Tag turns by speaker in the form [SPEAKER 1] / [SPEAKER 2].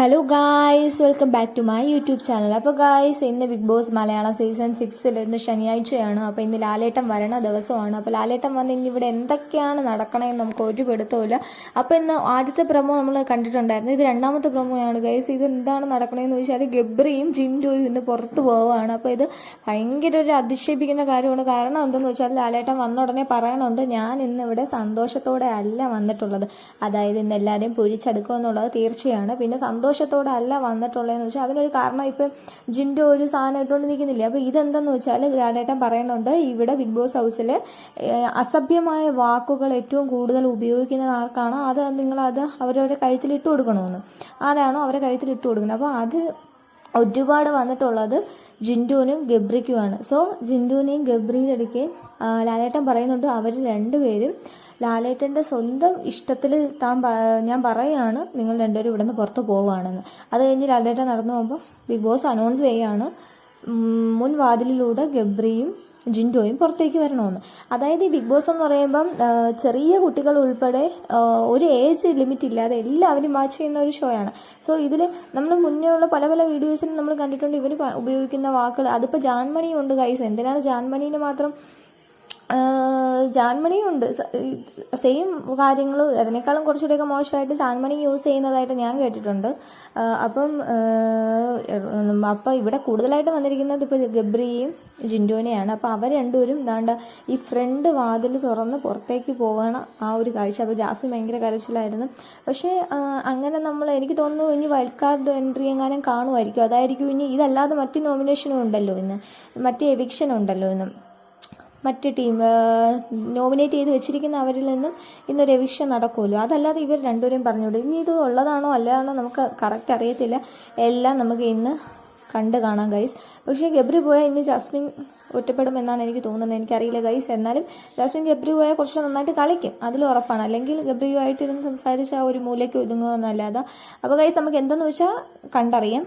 [SPEAKER 1] Hello guys welcome back to my YouTube channel അപ്പോൾ guys ഇന്ന് Bigg Boss Malayalam season സിക്സിൽ ഇന്ന് ശനിയാഴ്ചയാണ്. അപ്പോൾ ഇന്ന് ലാലേട്ടം വരണ ദിവസമാണ്. അപ്പോൾ ലാലേട്ടം വന്ന് ഇനി ഇവിടെ എന്തൊക്കെയാണ് നടക്കണമെന്ന് നമുക്ക് ഒരു പിടുത്തമില്ല അപ്പോൾ ഇന്ന് ആദ്യത്തെ പ്രമോ നമ്മൾ കണ്ടിട്ടുണ്ടായിരുന്നു. ഇത് രണ്ടാമത്തെ പ്രമോയാണ് ഗൈസ് ഇത് എന്താണ് നടക്കണമെന്ന് ചോദിച്ചാൽ ഗബ്രിയും ജിൻഡോയും ഇന്ന് പുറത്ത് പോവുകയാണ്. അപ്പോൾ ഇത് ഭയങ്കര ഒരു അതിശയിപ്പിക്കുന്ന കാര്യമാണ്. കാരണം എന്തെന്ന് വെച്ചാൽ ലാലേട്ടം വന്ന ഉടനെ പറയണുണ്ട് ഞാൻ ഇന്ന് ഇവിടെ സന്തോഷത്തോടെ അല്ല വന്നിട്ടുള്ളത്. അതായത് ഇന്ന് എല്ലാവരെയും പൊരിച്ചെടുക്കുക എന്നുള്ളത് തീർച്ചയാണ്. പിന്നെ സന്തോഷത്തോടെ അല്ല വന്നിട്ടുള്ളതെന്ന് വെച്ചാൽ അതിനൊരു കാരണം ഇപ്പം ജിൻഡോ ഒരു സാധനം ഇട്ടുകൊണ്ട് നിൽക്കുന്നില്ലേ അപ്പോൾ ഇതെന്തെന്ന് വെച്ചാൽ ലാലേട്ടൻ പറയുന്നുണ്ട് ഇവിടെ ബിഗ് ബോസ് ഹൗസിൽ അസഭ്യമായ വാക്കുകൾ ഏറ്റവും കൂടുതൽ ഉപയോഗിക്കുന്നത് ആർക്കാണോ അത് നിങ്ങളത് അവരവരുടെ കഴുത്തിൽ ഇട്ട് കൊടുക്കണമെന്ന് ആരാണോ അവരെ കഴുത്തിൽ ഇട്ട് കൊടുക്കുന്നത്. അപ്പോൾ അത് ഒരുപാട് വന്നിട്ടുള്ളത് ജിൻഡുവിനും ഗബ്രിക്കുമാണ് സോ ജിൻഡുവിനെയും ഗബ്രിയുടെ ഇടയ്ക്ക് ലാലേട്ടൻ പറയുന്നുണ്ട് അവർ രണ്ടുപേരും ലാലേട്ടന്റെ സ്വന്തം ഇഷ്ടത്തിൽ താൻ ഞാൻ പറയുകയാണ് നിങ്ങൾ രണ്ടുപേരും ഇവിടെ നിന്ന് പുറത്ത് പോവുകയാണെന്ന്. അത് കഴിഞ്ഞ് ലാലേട്ടൻ നടന്നു പോകുമ്പോൾ ബിഗ് ബോസ് അനൗൺസ് ചെയ്യുകയാണ് മുൻ വാതിലിലൂടെ ഗബ്രിയും ജിൻഡോയും പുറത്തേക്ക് വരണമെന്ന്. അതായത് ഈ ബിഗ് ബോസ് എന്ന് പറയുമ്പം ചെറിയ കുട്ടികൾ ഉൾപ്പെടെ ഒരു ഏജ് ലിമിറ്റ് ഇല്ലാതെ എല്ലാവരും വാച്ച് ചെയ്യുന്ന ഒരു ഷോ ആണ്. സോ ഇതിൽ നമ്മൾ മുന്നേ ഉള്ള പല പല വീഡിയോസിനും നമ്മൾ കണ്ടിട്ടുണ്ട് ഇവർ ഉപയോഗിക്കുന്ന വാക്കുകൾ അതിപ്പോൾ ജാൻമണി ഉണ്ട് കൈസ് എന്തിനാണ് ജാൻമണീനെ മാത്രം ജാൻമണിയുണ്ട്. സെയിം കാര്യങ്ങൾ അതിനേക്കാളും കുറച്ചുകൂടെയൊക്കെ മോശമായിട്ട് ജാൻമണി യൂസ് ചെയ്യുന്നതായിട്ട് ഞാൻ കേട്ടിട്ടുണ്ട്. അപ്പം അപ്പം ഇവിടെ കൂടുതലായിട്ട് വന്നിരിക്കുന്നത് ഇപ്പോൾ ഗബ്രിയും ജിൻഡോനെയാണ് അപ്പോൾ അവർ രണ്ടുപേരും ഇതാണ്ട് ഈ ഫ്രണ്ട് വാതിൽ തുറന്ന് പുറത്തേക്ക് പോകണ ആ ഒരു കാഴ്ച. അപ്പോൾ ജാസ്മിൻ ഭയങ്കര കരച്ചിലായിരുന്നു. പക്ഷേ അങ്ങനെ നമ്മൾ എനിക്ക് തോന്നുന്നു ഇനി വൈൽഡ് കാർഡ് എൻട്രി എങ്ങാനും കാണുമായിരിക്കും. അതായിരിക്കും ഇനി ഇതല്ലാതെ മറ്റ് നോമിനേഷനും ഉണ്ടല്ലോ ഇന്ന്. മറ്റ് എവിക്ഷൻ ഉണ്ടല്ലോ ഇന്ന്. മറ്റ് ടീം നോമിനേറ്റ് ചെയ്ത് വെച്ചിരിക്കുന്ന അവരിൽ നിന്നും ഇന്നൊരു എവിക്ഷൻ നടക്കുമല്ലോ. അതല്ലാതെ ഇവർ രണ്ടുപേരും പറഞ്ഞുകൊണ്ട് ഇനി ഇത് ഉള്ളതാണോ അല്ലാതാണോ നമുക്ക് കറക്റ്റ് അറിയത്തില്ല. എല്ലാം നമുക്ക് ഇന്ന് കണ്ട് കാണാം ഗൈസ് പക്ഷേ ഗബ്രി പോയാൽ ഇനി ജാസ്മിൻ ഒറ്റപ്പെടുമെന്നാണ് എനിക്ക് തോന്നുന്നത്. എനിക്കറിയില്ല ഗൈസ് എന്നാലും ജാസ്മിൻ ഗബ്രി പോയാൽ കുറച്ച് നന്നായിട്ട് കളിക്കും. അതിൽ ഉറപ്പാണ്. അല്ലെങ്കിൽ ഗബ്രിയുമായിട്ട് ഇരുന്ന് സംസാരിച്ച് ആ ഒരു മൂലയ്ക്ക് ഒതുങ്ങുമെന്നല്ലാതെ. അപ്പോൾ ഗൈസ് നമുക്ക് എന്തെന്ന് വെച്ചാൽ കണ്ടറിയാം.